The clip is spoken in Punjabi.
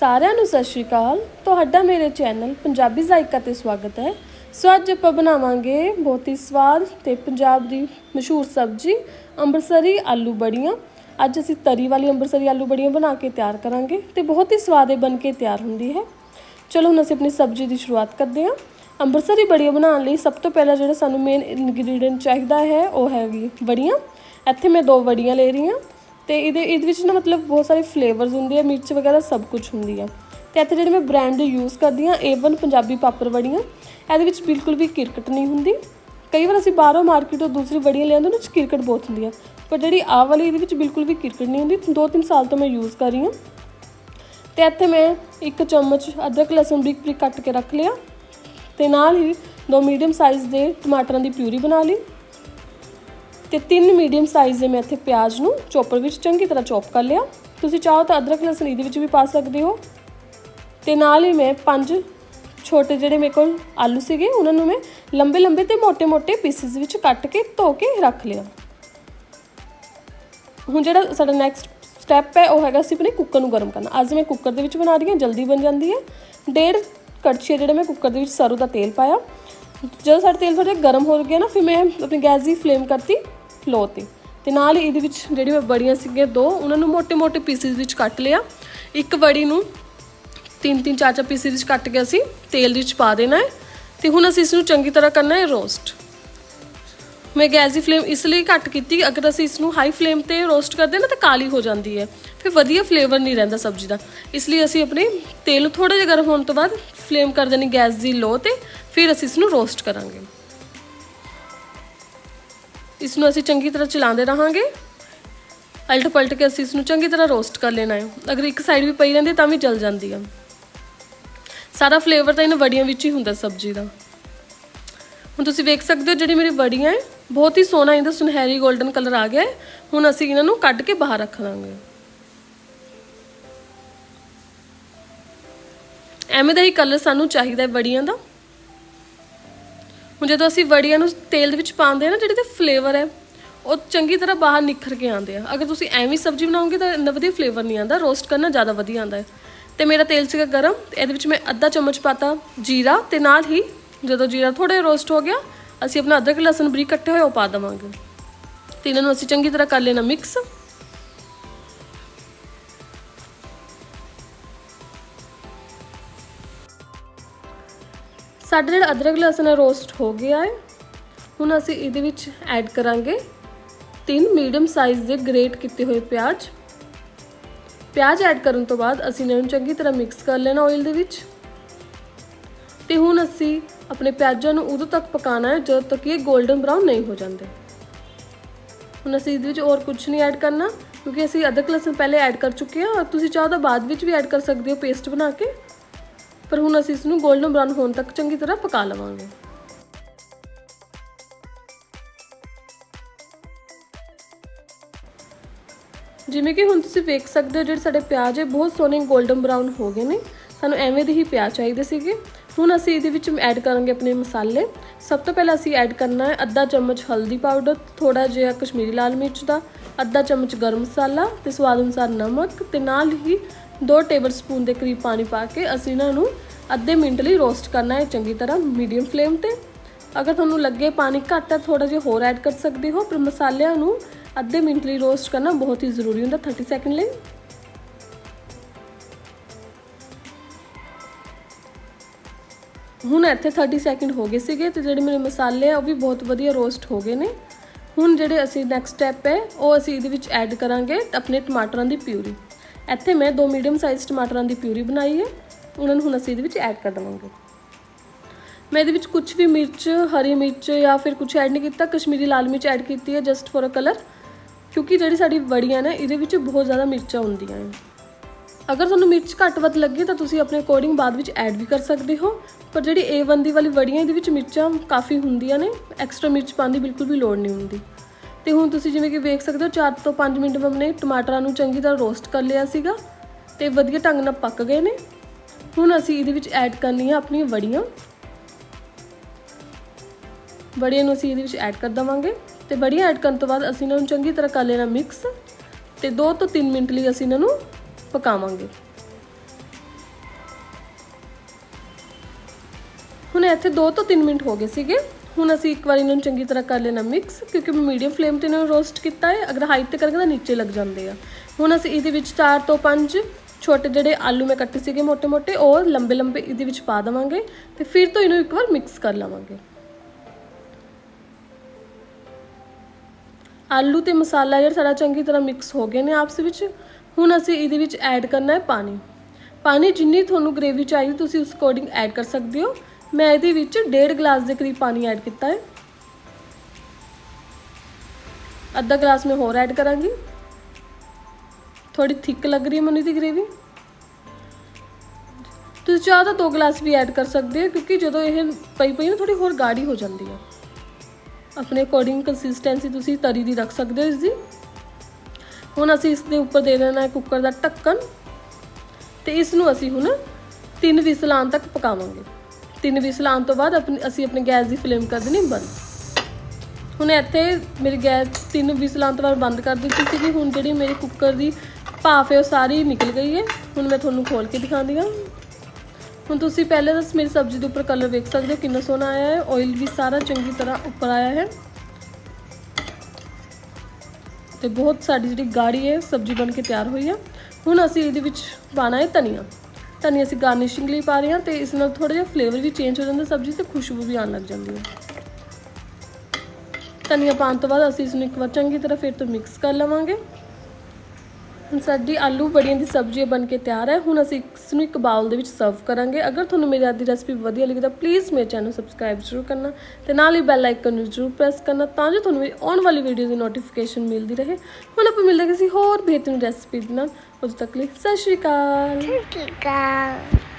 ਸਾਰਿਆਂ ਨੂੰ ਸਤਿ ਸ਼੍ਰੀ ਅਕਾਲ। ਤੁਹਾਡਾ ਮੇਰੇ ਚੈਨਲ ਪੰਜਾਬੀ ਜ਼ਾਇਕਾ ਤੇ ਸਵਾਗਤ ਹੈ। ਸੋ ਅੱਜ ਆਪਾਂ ਬਣਾਵਾਂਗੇ ਬਹੁਤ ਹੀ ਸਵਾਦ ਤੇ ਪੰਜਾਬ ਦੀ ਮਸ਼ਹੂਰ ਸਬਜ਼ੀ ਅੰਮ੍ਰਿਤਸਰੀ ਆਲੂ ਬੜੀਆਂ। ਅੱਜ ਅਸੀਂ ਤਰੀ ਵਾਲੀ ਅੰਮ੍ਰਿਤਸਰੀ ਆਲੂ ਬੜੀਆਂ ਬਣਾ ਕੇ ਤਿਆਰ ਕਰਾਂਗੇ ਤੇ ਬਹੁਤ ਹੀ ਸਵਾਦ ਇਹ ਬਣ ਕੇ ਤਿਆਰ ਹੁੰਦੀ ਹੈ। ਚਲੋ ਹੁਣ ਅਸੀਂ ਆਪਣੀ ਸਬਜ਼ੀ ਦੀ ਸ਼ੁਰੂਆਤ ਕਰਦੇ ਹਾਂ। ਅੰਮ੍ਰਿਤਸਰੀ ਬੜੀਆਂ ਬਣਾਉਣ ਲਈ ਸਭ ਤੋਂ ਪਹਿਲਾਂ ਜਿਹੜਾ ਸਾਨੂੰ ਮੇਨ ਇਨਗਰੀਡੀਅੰਟ ਚਾਹੀਦਾ ਹੈ, ਉਹ ਹੈਗੀ ਵੜੀਆਂ ਇੱਥੇ ਮੈਂ ਦੋ ਵੜੀਆਂ ਲੈ ਰਹੀ ਹਾਂ। ਤੇ ਇਹਦੇ ਇਹਦੇ ਵਿੱਚ ਨਾ ਮਤਲਬ ਬਹੁਤ ਸਾਰੇ ਫਲੇਵਰਸ ਹੁੰਦੇ ਆ, ਮਿਰਚ ਵਗੈਰਾ ਸਭ ਕੁਝ ਹੁੰਦੀ ਆ। ਤੇ ਇੱਥੇ ਜਿਹੜੇ ਮੈਂ ਬ੍ਰਾਂਡ ਦੇ ਯੂਜ਼ ਕਰਦੀ ਆ A1 ਪੰਜਾਬੀ ਪਾਪੜ ਵੜੀਆਂ, ਇਹਦੇ ਵਿੱਚ ਬਿਲਕੁਲ ਵੀ ਕਿਰਕਟ ਨਹੀਂ ਹੁੰਦੀ। ਕਈ ਵਾਰ ਅਸੀਂ ਬਾਹਰੋਂ ਮਾਰਕੀਟ ਤੋਂ ਦੂਸਰੀ ਵੜੀਆਂ ਲਿਆਉਂਦੇ ਉਹਨਾਂ 'ਚ ਕਿਰਕਟ ਬਹੁਤ ਹੁੰਦੀ ਆ। ਪਰ ਜਿਹੜੀ ਆਹ ਵਾਲੀ, ਇਹਦੇ ਵਿੱਚ ਬਿਲਕੁਲ ਵੀ ਕਿਰਕਟ ਨਹੀਂ ਹੁੰਦੀ। ਦੋ ਤਿੰਨ ਸਾਲ ਤੋਂ ਮੈਂ ਯੂਜ਼ ਕਰ ਰਹੀ ਹਾਂ। ਤੇ ਇੱਥੇ ਮੈਂ ਇੱਕ ਚਮਚ ਅਦਰਕ ਲਸਣ ਬਰੀਕ ਬਰੀਕ ਕੱਟ ਕੇ ਰੱਖ ਲਿਆ। ਤੇ ਨਾਲ ਹੀ ਦੋ ਮੀਡੀਅਮ ਸਾਈਜ਼ ਦੇ ਟਮਾਟਰਾਂ ਦੀ ਪਿਊਰੀ ਬਣਾ ਲਈ। ਤੇ ਤਿੰਨ ਮੀਡੀਅਮ ਸਾਈਜ਼ ਦੇ ਮੈਂ ਇੱਥੇ ਪਿਆਜ਼ ਨੂੰ ਚੋਪਰ ਵਿੱਚ ਚੰਗੀ ਤਰ੍ਹਾਂ ਚੌਪ ਕਰ ਲਿਆ। ਤੁਸੀਂ ਚਾਹੋ ਤਾਂ ਅਦਰਕ ਲਸਣ ਇਹਦੇ ਵਿੱਚ ਵੀ ਪਾ ਸਕਦੇ ਹੋ। ਤੇ ਨਾਲ ਹੀ ਮੈਂ ਪੰਜ ਛੋਟੇ ਜਿਹੜੇ ਮੇਰੇ ਕੋਲ ਆਲੂ ਸੀਗੇ, ਉਹਨਾਂ ਨੂੰ ਮੈਂ ਲੰਬੇ ਲੰਬੇ ਤੇ ਮੋٹے-ਮੋٹے ਪੀਸਿਸ ਵਿੱਚ ਕੱਟ ਕੇ ਧੋ ਕੇ ਰੱਖ ਲਿਆ। ਹੁਣ ਜਿਹੜਾ ਸਾਡਾ ਨੈਕਸਟ ਸਟੈਪ ਹੈ, ਉਹ ਹੈਗਾ ਅਸੀਂ ਆਪਣੇ ਕੁੱਕਰ ਨੂੰ ਗਰਮ ਕਰਨਾ। ਅੱਜ ਮੈਂ ਕੁੱਕਰ ਦੇ ਵਿੱਚ ਬਣਾ ਰਹੀ ਹਾਂ, ਜਲਦੀ ਬਣ ਜਾਂਦੀ ਹੈ। ਡੇਢ ਕੜਛੀ ਜਿਹੜੇ ਮੈਂ ਕੁੱਕਰ ਦੇ ਵਿੱਚ ਸਰੋਂ ਦਾ ਤੇਲ ਪਾਇਆ। ਜਦੋਂ ਸਾਡਾ ਤੇਲ ਥੋੜਾ ਗਰਮ ਹੋ ਗਿਆ ਨਾ, ਫਿਰ ਮੈਂ ਆਪਣੀ ਗੈਸ ਦੀ ਫਲੇਮ ਕਰਤੀ। ਕਲੋਥਿੰਗ ਤੇ। ਨਾਲ ਹੀ ਇਹਦੇ ਵਿੱਚ ਜਿਹੜੀ ਮੈਂ ਬੜੀਆਂ ਸੀਗੀਆਂ ਦੋ, ਉਹਨਾਂ ਨੂੰ ਮੋٹے-ਮੋٹے ਪੀਸਿਸ ਵਿੱਚ ਕੱਟ ਲਿਆ। ਇੱਕ ਵੜੀ ਨੂੰ ਤਿੰਨ ਤਿੰਨ, ਚਾਰ ਚਾਰ ਪੀਸਿਸ ਵਿੱਚ ਕੱਟ ਕੇ ਅਸੀਂ ਤੇਲ ਵਿੱਚ ਪਾ ਦੇਣਾ ਹੈ। ਤੇ ਹੁਣ ਅਸੀਂ ਇਸ ਨੂੰ ਚੰਗੀ ਤਰ੍ਹਾਂ ਕਰਨਾ ਹੈ ਰੋਸਟ ਮੈਂ ਗੈਸ ਦੀ ਫਲੇਮ ਇਸ ਲਈ ਘੱਟ ਕੀਤੀ, ਅਗਰ ਅਸੀਂ ਇਸ ਨੂੰ ਹਾਈ ਫਲੇਮ ਤੇ ਰੋਸਟ ਕਰਦੇ ਨਾ, ਤਾਂ ਕਾਲੀ ਹੋ ਜਾਂਦੀ ਹੈ। ਫਿਰ ਵਧੀਆ ਫਲੇਵਰ ਨਹੀਂ ਰਹਿੰਦਾ ਸਬਜ਼ੀ ਦਾ। ਇਸ ਲਈ ਅਸੀਂ ਆਪਣੇ ਤੇਲ ਨੂੰ ਥੋੜਾ ਜਿਹਾ ਗਰਮ ਹੋਣ ਤੋਂ ਬਾਅਦ ਫਲੇਮ ਕਰ ਦੇਣੀ ਗੈਸ ਦੀ ਲੋ ਤੇ, ਫਿਰ ਅਸੀਂ ਇਸ ਨੂੰ ਰੋਸਟ ਕਰਾਂਗੇ। ਇਸ ਨੂੰ ਅਸੀਂ ਚੰਗੀ ਤਰ੍ਹਾਂ ਚਲਾਉਂਦੇ ਰਹਾਂਗੇ। ਅਲਟ ਪਲਟ ਕੇ ਅਸੀਂ ਇਸ ਨੂੰ ਚੰਗੀ ਤਰ੍ਹਾਂ ਰੋਸਟ ਕਰ ਲੈਣਾ ਹੈ। ਅਗਰ ਇੱਕ ਸਾਈਡ ਵੀ ਪਈ ਰਹਿੰਦੀ ਤਾਂ ਵੀ ਜਲ ਜਾਂਦੀ ਆ। ਸਾਰਾ ਫਲੇਵਰ ਤਾਂ ਇਹਨਾਂ ਵੜੀਆਂ ਵਿੱਚ ਹੀ ਹੁੰਦਾ ਸਬਜ਼ੀ ਦਾ। ਹੁਣ ਤੁਸੀਂ ਵੇਖ ਸਕਦੇ ਹੋ ਜਿਹੜੀ ਮੇਰੀ ਵੜੀਆਂ ਹੈ, ਬਹੁਤ ਹੀ ਸੋਹਣਾ ਇਹਦਾ ਸੁਨਹਿਰੀ 골ਡਨ ਕਲਰ ਆ ਗਿਆ ਹੈ। ਹੁਣ ਅਸੀਂ ਇਹਨਾਂ ਨੂੰ ਕੱਢ ਕੇ ਬਾਹਰ ਰੱਖ ਲਾਂਗੇ। ਐਵੇਂ ਦਾ ਹੀ ਕਲਰ ਸਾਨੂੰ ਚਾਹੀਦਾ ਹੈ ਵੜੀਆਂ ਦਾ। ਹੁਣ ਜਦੋਂ ਅਸੀਂ ਵੜੀਆਂ ਨੂੰ ਤੇਲ ਦੇ ਵਿੱਚ ਪਾਉਂਦੇ ਆ ਨਾ, ਜਿਹੜੇ ਤੇ ਫਲੇਵਰ ਹੈ, ਉਹ ਚੰਗੀ ਤਰ੍ਹਾਂ ਬਾਹਰ ਨਿਖਰ ਕੇ ਆਉਂਦੇ ਆ। ਅਗਰ ਤੁਸੀਂ ਐਵੇਂ ਸਬਜ਼ੀ ਬਣਾਓਗੇ ਤਾਂ ਇੰਨਾ ਵਧੀਆ ਫਲੇਵਰ ਨਹੀਂ ਆਉਂਦਾ ਰੋਸਟ ਕਰਨਾ ਜ਼ਿਆਦਾ ਵਧੀਆ ਆਉਂਦਾ ਹੈ। ਤੇ ਮੇਰਾ ਤੇਲ ਸੀਗਾ ਗਰਮ, ਤੇ ਇਹਦੇ ਵਿੱਚ ਮੈਂ ਅੱਧਾ ਚਮਚ ਪਾਤਾ ਜੀਰਾ, ਤੇ ਨਾਲ ਹੀ ਜਦੋਂ ਜੀਰਾ ਥੋੜਾ ਰੋਸਟ ਹੋ ਗਿਆ, ਅਸੀਂ ਆਪਣਾ ਅਦਰਕ ਲਸਣ ਬਰੀਕ ਕੱਟੇ ਹੋਏ ਉਹ ਪਾ ਦਵਾਂਗੇ। ਤੇ ਇਹਨਾਂ ਨੂੰ ਅਸੀਂ ਚੰਗੀ ਤਰ੍ਹਾਂ ਕਰ ਲੈਣਾ ਮਿਕਸ ਸਾਡਾ ਜਿਹੜਾ ਅਦਰਕ ਲਸਣ ਹੈ ਰੋਸਟ ਹੋ ਗਿਆ ਹੈ। ਹੁਣ ਅਸੀਂ ਇਹਦੇ ਵਿੱਚ ਐਡ ਕਰਾਂਗੇ ਤਿੰਨ ਮੀਡੀਅਮ ਸਾਈਜ਼ ਦੇ ਗ੍ਰੇਟ ਕੀਤੇ ਹੋਏ ਪਿਆਜ਼। ਪਿਆਜ਼ ਐਡ ਕਰਨ ਤੋਂ ਬਾਅਦ ਅਸੀਂ ਇਹਨਾਂ ਨੂੰ ਚੰਗੀ ਤਰ੍ਹਾਂ ਮਿਕਸ ਕਰ ਲੈਣਾ ਆਇਲ ਦੇ ਵਿੱਚ। ਤੇ ਹੁਣ ਅਸੀਂ ਆਪਣੇ ਪਿਆਜ਼ਾਂ ਨੂੰ ਉਦੋਂ ਤੱਕ ਪਕਾਉਣਾ ਹੈ, ਜਦੋਂ ਤੱਕ ਇਹ 골ਡਨ ਬ੍ਰਾਊਨ ਨਹੀਂ ਹੋ ਜਾਂਦੇ। ਹੁਣ ਅਸੀਂ ਇਹਦੇ ਵਿੱਚ ਹੋਰ ਕੁਝ ਨਹੀਂ ਐਡ ਕਰਨਾ, ਕਿਉਂਕਿ ਅਸੀਂ ਅਦਰਕ ਲਸਣ ਪਹਿਲੇ ਐਡ ਕਰ ਚੁੱਕੇ ਹਾਂ। ਔਰ ਤੁਸੀਂ ਚਾਹੋ ਤਾਂ ਬਾਅਦ ਵਿੱਚ ਵੀ ਐਡ ਕਰ ਸਕਦੇ ਹੋ ਪੇਸਟ ਬਣਾ ਕੇ। ਪਰ ਹੁਣ ਅਸੀਂ ਇਸ ਨੂੰ 골ਡਨ ਬ੍ਰਾਊਨ ਹੋਣ ਤੱਕ ਚੰਗੀ ਤਰ੍ਹਾਂ ਪਕਾ ਲਵਾਂਗੇ। ਜਿਵੇਂ ਕਿ ਹੁਣ ਤੁਸੀਂ ਵੇਖ ਸਕਦੇ ਹੋ, ਜਿਹੜੇ ਸਾਡੇ ਪਿਆਜ਼ ਹੈ, ਬਹੁਤ ਸੋਹਣੇ 골ਡਨ ਬ੍ਰਾਊਨ ਹੋ ਗਏ ਨੇ। ਸਾਨੂੰ ਐਵੇਂ ਦੇ ਹੀ ਪਿਆਜ਼ ਚਾਹੀਦੇ ਸੀਗੇ। ਹੁਣ ਅਸੀਂ ਇਹਦੇ ਵਿੱਚ ਐਡ ਕਰਾਂਗੇ ਆਪਣੇ ਮਸਾਲੇ। ਸਭ ਤੋਂ ਪਹਿਲਾਂ ਅਸੀਂ ਐਡ ਕਰਨਾ ਹੈ ਅੱਧਾ ਚਮਚ ਹਲਦੀ ਪਾਊਡਰ ਥੋੜਾ ਜਿਹਾ ਕਸ਼ਮੀਰੀ ਲਾਲ ਮਿਰਚ ਦਾ, ਅੱਧਾ ਚਮਚ ਗਰਮ ਮਸਾਲਾ ਤੇ ਸਵਾਦ ਅਨੁਸਾਰ ਨਮਕ ਤੇ ਨਾਲ ਹੀ 2 ਟੇਬਲਸਪੂਨ ਦੇ ਕਰੀਬ ਪਾਣੀ ਪਾ ਕੇ ਅਸੀਂ ਇਹਨਾਂ ਨੂੰ ਅੱਧੇ ਮਿੰਟ ਲਈ ਰੋਸਟ ਕਰਨਾ ਹੈ, ਚੰਗੀ ਤਰ੍ਹਾਂ ਮੀਡੀਅਮ ਫਲੇਮ ਤੇ। ਅਗਰ ਤੁਹਾਨੂੰ ਲੱਗੇ ਪਾਣੀ ਘੱਟ ਹੈ ਥੋੜਾ ਜਿਹਾ ਹੋਰ ਐਡ ਕਰ ਸਕਦੇ ਹੋ, ਪਰ ਮਸਾਲਿਆਂ ਨੂੰ ਅੱਧੇ ਮਿੰਟ ਲਈ ਰੋਸਟ ਕਰਨਾ ਬਹੁਤ ਹੀ ਜ਼ਰੂਰੀ ਹੁੰਦਾ 30 ਸੈਕਿੰਡ ਲਈ। ਹੁਣ ਇੱਥੇ 30 ਸੈਕਿੰਡ ਹੋ ਗਏ ਸੀਗੇ ਤੇ ਜਿਹੜੇ ਮੇਰੇ ਮਸਾਲੇ ਆ, ਉਹ ਵੀ ਬਹੁਤ ਵਧੀਆ ਰੋਸਟ ਹੋ ਗਏ ਨੇ। ਹੁਣ ਜਿਹੜੇ ਅਸੀਂ ਨੈਕਸਟ ਸਟੈਪ ਹੈ, ਉਹ ਅਸੀਂ ਇਹਦੇ ਵਿੱਚ ਐਡ ਕਰਾਂਗੇ ਆਪਣੇ ਟਮਾਟਰਾਂ ਦੀ ਪਿਊਰੀ। ਇੱਥੇ ਮੈਂ ਦੋ ਮੀਡੀਅਮ ਸਾਈਜ਼ ਟਮਾਟਰਾਂ ਦੀ ਪਿਊਰੀ ਬਣਾਈ ਹੈ। ਉਹਨਾਂ ਨੂੰ ਹੁਣ ਅਸੀਂ ਇਹਦੇ ਵਿੱਚ ਐਡ ਕਰ ਦਵਾਂਗੇ। ਮੈਂ ਇਹਦੇ ਵਿੱਚ ਕੁਝ ਵੀ ਮਿਰਚ, ਹਰੀ ਮਿਰਚ ਜਾਂ ਫਿਰ ਕੁਝ ਐਡ ਨਹੀਂ ਕੀਤਾ। ਕਸ਼ਮੀਰੀ ਲਾਲ ਮਿਰਚ ਐਡ ਕੀਤੀ ਹੈ ਜਸਟ ਫॉर ਅ ਕਲਰ ਕਿਉਂਕਿ ਜਿਹੜੀ ਸਾਡੀ ਵੜੀਆਂ ਨੇ, ਇਹਦੇ ਵਿੱਚ ਬਹੁਤ ਜ਼ਿਆਦਾ ਮਿਰਚਾਂ ਹੁੰਦੀਆਂ ਨੇ। ਅਗਰ ਤੁਹਾਨੂੰ ਮਿਰਚ ਘੱਟ ਵੱਧ ਲੱਗੇ ਤਾਂ ਤੁਸੀਂ ਆਪਣੇ ਅਕੋਰਡਿੰਗ ਬਾਅਦ ਵਿੱਚ ਐਡ ਵੀ ਕਰ ਸਕਦੇ ਹੋ। ਪਰ ਜਿਹੜੀ A1 ਦੀ ਵਾਲੀ ਵੜੀਆਂ, ਇਹਦੇ ਵਿੱਚ ਮਿਰਚਾਂ ਕਾਫੀ ਹੁੰਦੀਆਂ ਨੇ। ਐਕਸਟਰਾ ਮਿਰਚ ਪਾਉਣ ਦੀ ਬਿਲਕੁਲ ਵੀ ਲੋੜ ਨਹੀਂ ਹੁੰਦੀ। ਤੇ ਹੁਣ ਤੁਸੀਂ ਜਿਵੇਂ ਕਿ ਵੇਖ ਸਕਦੇ ਹੋ 4 ਤੋਂ 5 ਮਿੰਟ ਮੈਂ ਨੇ ਟਮਾਟਰਾਂ ਨੂੰ ਚੰਗੀ ਤਰ੍ਹਾਂ ਰੋਸਟ ਕਰ ਲਿਆ ਸੀਗਾ ਤੇ ਵਧੀਆ ਢੰਗ ਨਾਲ ਪੱਕ ਗਏ ਨੇ। ਹੁਣ ਅਸੀਂ ਇਹਦੇ ਵਿੱਚ ਐਡ ਕਰਨੀ ਆ ਆਪਣੀਆਂ ਵੜੀਆਂ। ਵੜੀਆਂ ਨੂੰ ਅਸੀਂ ਇਹਦੇ ਵਿੱਚ ਐਡ ਕਰ ਦਵਾਂਗੇ ਤੇ ਵੜੀਆਂ ਐਡ ਕਰਨ ਤੋਂ ਬਾਅਦ ਅਸੀਂ ਇਹਨਾਂ ਨੂੰ ਚੰਗੀ ਤਰ੍ਹਾਂ ਕਰ ਲੈਣਾ ਮਿਕਸ ਤੇ 2 ਤੋਂ 3 ਮਿੰਟ ਲਈ ਅਸੀਂ ਇਹਨਾਂ ਨੂੰ ਪਕਾਵਾਂਗੇ। ਹੁਣ ਇੱਥੇ 2 ਤੋਂ 3 ਮਿੰਟ ਹੋ ਗਏ ਸੀਗੇ। ਹੁਣ ਅਸੀਂ ਇੱਕ ਵਾਰ ਇਹਨਾਂ ਨੂੰ ਚੰਗੀ ਤਰ੍ਹਾਂ ਕਰ ਲੈਣਾ ਮਿਕਸ ਕਿਉਂਕਿ ਮੀਡੀਅਮ ਫਲੇਮ ਤੇ ਇਹਨਾਂ ਨੂੰ ਰੋਸਟ ਕੀਤਾ ਹੈ। ਅਗਰ ਹਾਈ ਤੇ ਕਰਾਂਗੇ ਤਾਂ ਨੀਚੇ ਲੱਗ ਜਾਂਦੇ ਆ। ਹੁਣ ਅਸੀਂ ਇਹਦੇ ਵਿੱਚ ਚਾਰ ਤੋਂ ਪੰਜ ਛੋਟੇ ਜਿਹੜੇ ਆਲੂ ਮੈਂ ਕੱਟੇ ਸੀਗੇ ਮੋٹے-ਮੋٹے ਉਹ ਲੰਬੇ-ਲੰਬੇ ਇਹਦੇ ਵਿੱਚ ਪਾ ਦਵਾਂਗੇ ਤੇ ਫਿਰ ਤੋਂ ਇਹਨੂੰ ਇੱਕ ਵਾਰ ਮਿਕਸ ਕਰ ਲਵਾਂਗੇ। ਆਲੂ ਤੇ ਮਸਾਲਾ ਜਿਹੜਾ ਸਾਡਾ ਚੰਗੀ ਤਰ੍ਹਾਂ ਮਿਕਸ ਹੋ ਗਏ ਨੇ ਆਪਸ ਵਿੱਚ। ਹੁਣ ਅਸੀਂ ਇਹਦੇ ਵਿੱਚ ਐਡ ਕਰਨਾ ਹੈ ਪਾਣੀ। ਪਾਣੀ ਜਿੰਨੀ ਤੁਹਾਨੂੰ ਗ੍ਰੇਵੀ ਚਾਹੀਦੀ, ਤੁਸੀਂ ਉਸ ਅਕੋਰਡਿੰਗ ਐਡ ਕਰ ਸਕਦੇ ਹੋ। ਮੈਂ ਇਹਦੇ ਵਿੱਚ ਡੇਢ ਗਲਾਸ ਦੇ ਕਰੀਬ ਪਾਣੀ ਐਡ ਕੀਤਾ ਹੈ। ਅੱਧਾ ਗਲਾਸ ਮੈਂ ਹੋਰ ਐਡ ਕਰਾਂਗੀ। ਥੋੜੀ ਥਿੱਕ ਲੱਗ ਰਹੀ ਹੈ ਮੈਨੂੰ ਇਹਦੀ ਗ੍ਰੇਵੀ। ਤੁਸੀਂ ਚਾਹੋ ਤਾਂ 2 ਗਲਾਸ ਵੀ ਐਡ ਕਰ ਸਕਦੇ ਹੋ, ਕਿਉਂਕਿ ਜਦੋਂ ਇਹ ਪਈ ਪਈ ਨਾ ਥੋੜੀ ਹੋਰ ਗਾੜੀ ਹੋ ਜਾਂਦੀ ਹੈ। ਆਪਣੇ ਅਕੋਰਡਿੰਗ ਕੰਸਿਸਟੈਂਸੀ ਤੁਸੀਂ ਤਰੀ ਦੀ ਰੱਖ ਸਕਦੇ ਹੋ ਇਸ ਦੀ। ਹੁਣ ਅਸੀਂ ਇਸ ਦੇ ਉੱਪਰ ਦੇ ਦੇਣਾ ਹੈ ਕੁੱਕਰ ਦਾ ਢੱਕਣ। ਤੇ ਇਸ ਨੂੰ ਅਸੀਂ ਹੁਣ ਤਿੰਨ ਵਿਸਲ ਆਉਣ ਤੱਕ ਪਕਾਵਾਂਗੇ। ਤਿੰਨ ਵਿਸਲ ਆਉਣ ਤੋਂ ਬਾਅਦ ਆਪਣੀ ਅਸੀਂ ਆਪਣੇ ਗੈਸ ਦੀ ਫਲੇਮ ਕਰ ਦੇਣੀ ਬੰਦ। ਹੁਣ ਇੱਥੇ ਮੇਰੀ ਗੈਸ ਤਿੰਨ ਵਿਸਲ ਆਉਣ ਤੋਂ ਬਾਅਦ ਬੰਦ ਕਰ ਦਿੱਤੀ ਸੀਗੀ। ਹੁਣ ਜਿਹੜੀ ਮੇਰੀ ਕੁੱਕਰ ਦੀ ਭਾਫ ਹੈ, ਉਹ ਸਾਰੀ ਨਿਕਲ ਗਈ ਹੈ। ਹੁਣ ਮੈਂ ਤੁਹਾਨੂੰ ਖੋਲ ਕੇ ਦਿਖਾਉਂਦੀ ਹਾਂ। ਹੁਣ ਤੁਸੀਂ ਪਹਿਲੇ ਤਾਂ ਮੇਰੀ ਸਬਜ਼ੀ ਦੇ ਉੱਪਰ ਕਲਰ ਵੇਖ ਸਕਦੇ ਹੋ, ਕਿੰਨਾ ਸੋਹਣਾ ਆਇਆ ਹੈ। ਆਇਲ ਵੀ ਸਾਰਾ ਚੰਗੀ ਤਰ੍ਹਾਂ ਉੱਪਰ ਆਇਆ ਹੈ। ਤੇ ਬਹੁਤ ਸਾਡੀ ਜਿਹੜੀ ਗਾੜੀ ਹੈ, ਸਬਜ਼ੀ ਬਣ ਕੇ ਤਿਆਰ ਹੋਈ ਹੈ। ਹੁਣ ਅਸੀਂ ਇਹਦੇ ਵਿੱਚ ਪਾਣਾ ਹੈ ਧਨੀਆ। ਧਨੀਆ ਅਸੀਂ ਗਾਰਨਿਸ਼ਿੰਗ ਲਈ ਪਾ ਰਹੇ ਹਾਂ ਤੇ ਇਸ ਨਾਲ ਥੋੜਾ ਜਿਹਾ ਫਲੇਵਰ ਵੀ ਚੇਂਜ ਹੋ ਜਾਂਦਾ, ਸਬਜ਼ੀ ਤੇ ਖੁਸ਼ਬੂ ਵੀ ਆਉਣ ਲੱਗ ਜਾਂਦੀ ਹੈ। ਧਨੀਆ ਪਾਉਣ ਤੋਂ ਬਾਅਦ ਅਸੀਂ ਇਸ ਨੂੰ ਇੱਕ ਵਾਰ ਚੰਗੀ ਤਰ੍ਹਾਂ ਫਿਰ ਤੋਂ ਮਿਕਸ ਕਰ ਲਵਾਂਗੇ। ਹੁਣ ਸਾਡੀ ਆਲੂ ਬੜੀਆਂ ਦੀ ਸਬਜ਼ੀ ਬਣ ਕੇ ਤਿਆਰ ਹੈ। ਹੁਣ ਅਸੀਂ ਇਸ ਨੂੰ ਇੱਕ ਬਾਉਲ ਦੇ ਵਿੱਚ ਸਰਵ ਕਰਾਂਗੇ। ਅਗਰ ਤੁਹਾਨੂੰ ਮੇਰੀ ਅੱਜ ਦੀ ਰੈਸਪੀ ਵਧੀਆ ਲੱਗੀ ਤਾਂ ਪਲੀਜ਼ ਮੇਰੇ ਚੈਨਲ ਨੂੰ ਸਬਸਕ੍ਰਾਈਬ ਜ਼ਰੂਰ ਕਰਨਾ ਤੇ ਨਾਲ ਹੀ ਬੈਲ ਆਈਕਨ ਨੂੰ ਜ਼ਰੂਰ ਪ੍ਰੈਸ ਕਰਨਾ ਤਾਂ ਜੋ ਤੁਹਾਨੂੰ ਮੇਰੀ ਆਉਣ ਵਾਲੀ ਵੀਡੀਓ ਦੀ ਨੋਟੀਫਿਕੇਸ਼ਨ ਮਿਲਦੀ ਰਹੇ। ਹੁਣ ਆਪਾਂ ਮਿਲਦੇ ਕਿਸੇ ਹੋਰ ਬਿਹਤਰੀਨ ਰੈਸਪੀ ਦੇ ਨਾਲ। ਉਦੋਂ ਤੱਕ ਲਈ ਸਤਿ ਸ਼੍ਰੀ ਅਕਾਲ। Cookie Girl.